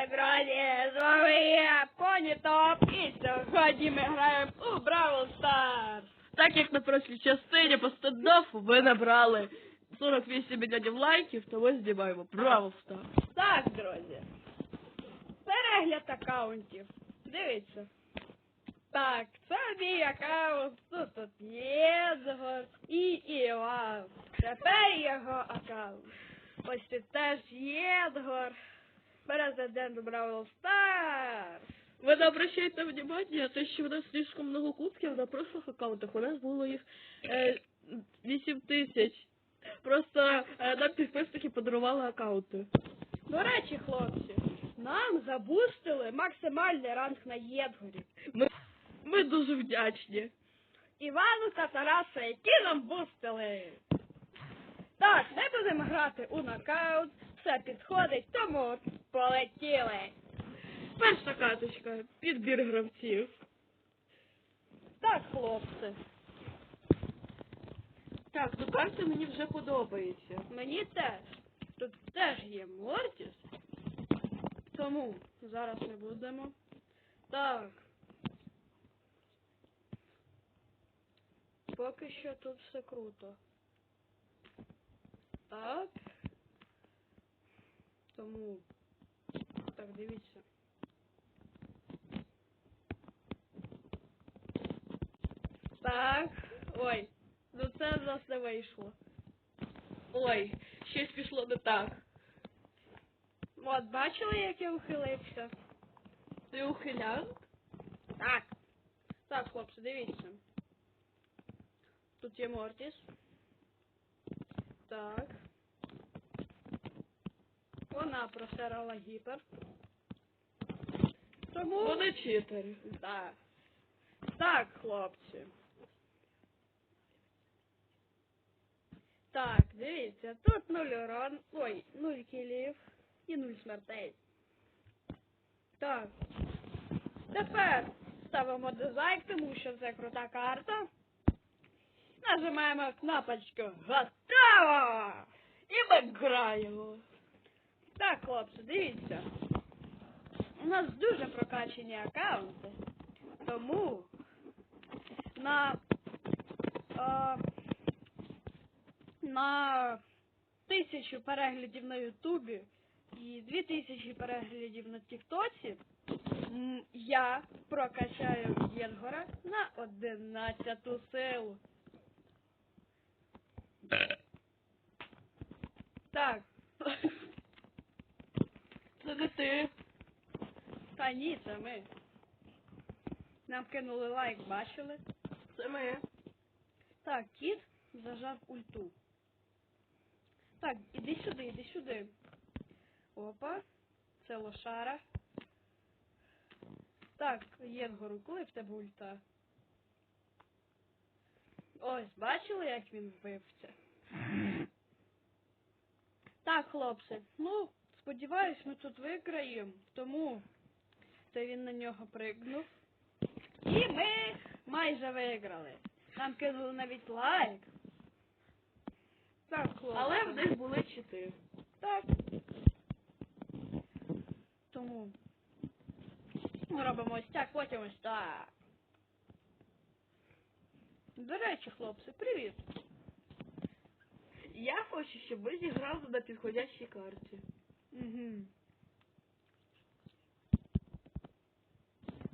Привіт, друзі! З вами я, Поні Топ, і сьогодні ми граємо у Бравл Старс. Так як на прошлій частині по стендофу ви набрали 48 мільйонів лайків, то ми знімаємо Браво Стар. Так, друзі. Перегляд аккаунтів. Дивіться. Так, це мій аккаунт. Тут тут Єдгор і Іван. Тепер його аккаунт. Ось тут теж Єдгор. Президент Бравл Старс. Ви не обращайте внимання, те, що в нас слишком много кубків на прошлих аккаунтах. У нас було їх е, 8 тисяч. Просто е, нам підписники подарували аккаунти. До речі, хлопці, нам забустили максимальний ранг на Єдгорі. Ми, ми дуже вдячні. Івану та Тараса, які нам бустили. Так, ми будемо грати у нокаут, все підходить, тому полетіли. Перша каточка, підбір гравців. Так, хлопці, Так, ну карта мені вже подобається. мені теж. Тут теж є Мортіс. Тому зараз не будемо. Так. Поки що тут все круто. Так. Тому. Так, дивіться. Так. Ой. Ну це в нас не вийшло. Ой, щось пішло не так. От, бачили, як я ухилився? Ти ухилянт? Так. Так, хлопці, дивіться. Тут є Мортіс. Так. Вона просирала гіпер. Тому. Вони читери. Так. Так, хлопці. Так, дивіться, тут нуль урон. Ой, нуль кілів і нуль смертей. Так. Тепер ставимо дизайк, тому що це крута карта. Нажимаємо кнопочку Готово! І ми граємо. Так, хлопці, дивіться. У нас дуже прокачені аккаунти. Тому на, е, на тисячу переглядів на Ютубі і дві тисячі переглядів на Тіктоці я прокачаю Єнгора на одинадцяту силу. Так, Це не ти. Та ні, це ми. Нам кинули лайк, бачили? Це ми. Так, кіт зажав ульту. Так, іди сюди, іди сюди. Опа, це лошара. Так, Єнгору, коли в тебе ульта? Ось, бачили, як він вбився? Так, хлопці, ну, сподіваюсь, ми тут виграємо, тому це він на нього пригнув. І ми майже виграли. Нам кинули навіть лайк. Так, хлопці. Але в них були чити. Так. Тому ми робимо ось так, потім ось так. До речі, хлопці, привіт. Я хочу, щоб ви зіграли на підходящій карті. Угу.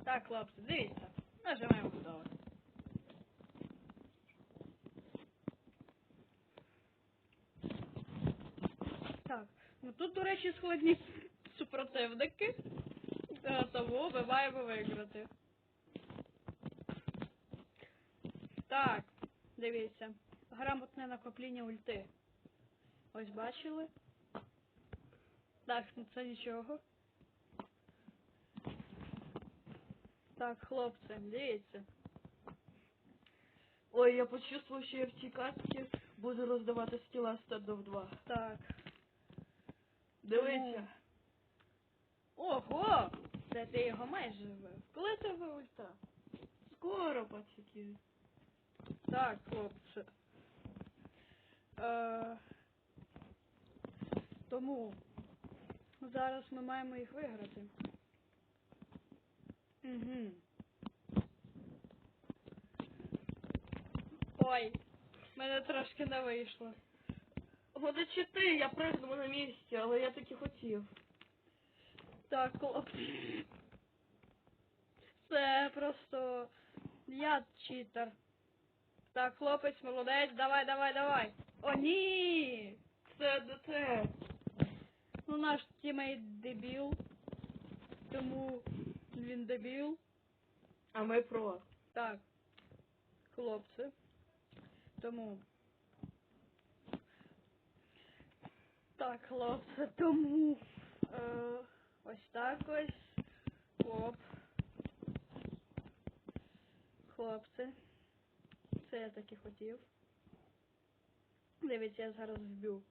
Так, хлопці, дивіться. Нажимаємо готово. Так, ну тут, до речі, складні супротивники. Е, Тому ми маємо виграти. Так, дивіться. Грамотне накопління ульти. Ось бачили? Так, ну це нічого. Так, хлопці, дивіться. Ой, я почувствував, що я в цій картці буду роздавати скіла стендов 2. Так. Дивися. Ого! Це ти його майже вбив. Коли вбив ульта? Скоро, пацики. Так, хлопці. Е, тому Зараз ми маємо їх виграти. Угу. Ой, мене трошки не вийшло. Буде чити, я пригнув на місці, але я таки хотів. Так, хлопці. Це просто я читер. Так, хлопець, молодець, давай, давай, давай. О, ні! Це це? Ну наш тімейт дебіл. Тому він дебіл. А ми про. Так, хлопці. Тому. Так, хлопці, тому. Е, ось так ось. Хлоп. Хлопці. Це я таки хотів. Дивіться, я зараз вб'ю.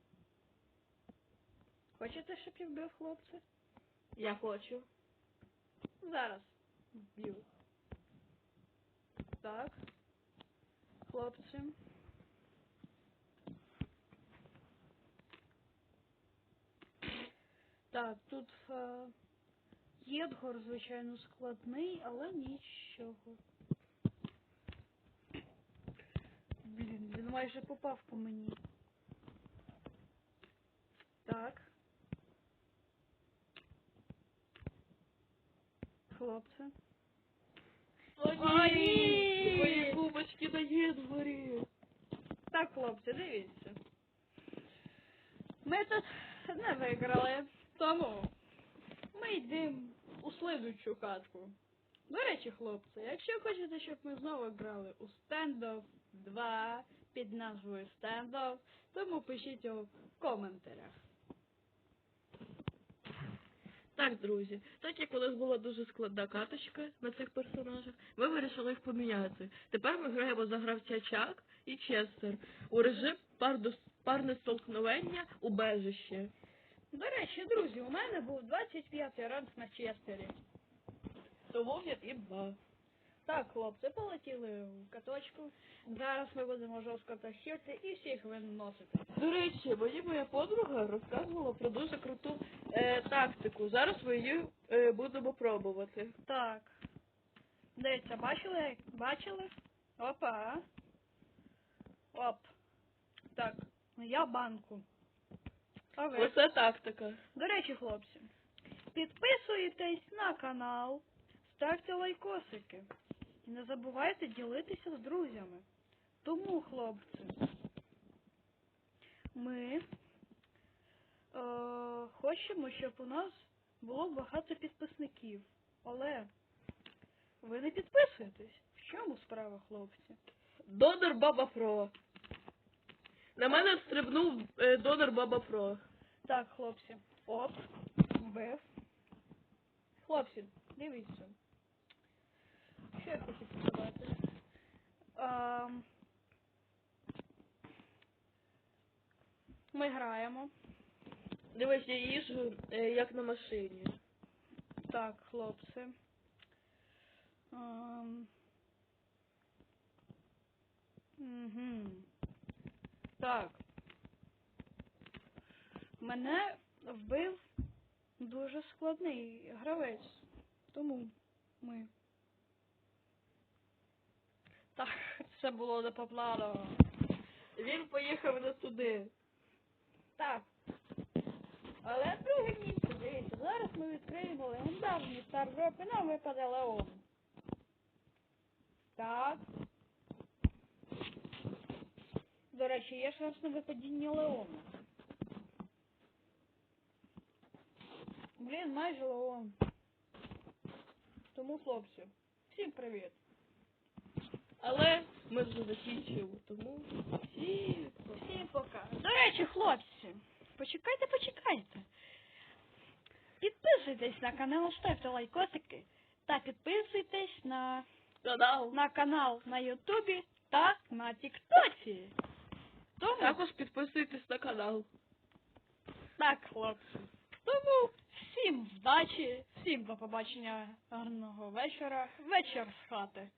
Хочете, щоб я вбив хлопці? Я хочу. Зараз вб'ю. Так. Хлопці. Так, тут е, Єдгор, звичайно, складний, але нічого. Блін, він майже попав по мені. Так. Хлопці. О, О, ні! Мої кубочки на єдворі. Так, хлопці, дивіться. Ми тут не виграли, тому ми йдемо у слідучу катку. До речі, хлопці, якщо хочете, щоб ми знову грали у стендов 2 під назвою стендов, тому пишіть у коментарях. Так, друзі, так як у нас була дуже складна каточка на цих персонажах, ми вирішили їх поміняти. Тепер ми граємо за гравця Чак і Честер у режим парне столкновення у бежище. До речі, друзі, у мене був 25 ранг на Честері. Тому я і два. Так, хлопці, полетіли в каточку. Зараз ми будемо жорстко тащити і всіх виносити. До речі, мені моя подруга розказувала про дуже круту е, тактику. Зараз ми її е, будемо пробувати. Так. Дивіться, бачили? Бачили? Опа. Оп. Так. Я банку. А ви? Оце тактика. До речі, хлопці, підписуйтесь на канал, ставте лайкосики. І не забувайте ділитися з друзями. Тому, хлопці, ми е, хочемо, щоб у нас було багато підписників. Але ви не підписуєтесь. В чому справа, хлопці? Донор Баба Про. На мене стрибнув е, донор Баба Про. Так, хлопці. Оп. Вбив. Хлопці, дивіться. Що я хочу сказати? Ем, Ми граємо. Дивись, я їжу е, як на машині. Так, хлопці. Угу. Так. Мене вбив дуже складний гравець. Тому ми. Так, це було не по плану. Він поїхав не туди. Так. Але друге місце, дивіться, зараз ми відкриємо легендарний стардроп і нам випаде Леон. Так. До речі, є шанс на випадіння Леона. Блін, майже Леон. Тому, хлопці, всім привіт. Але ми вже закінчили, тому всі. Всім пока. До речі, хлопці, почекайте, почекайте. Підписуйтесь на канал, ставте лайкосики та підписуйтесь на, канал. на канал на Ютубі та на Тіктоці. Тому Також підписуйтесь на канал. так, хлопці. Тому всім вдачі, всім до побачення гарного вечора. Вечір з хати.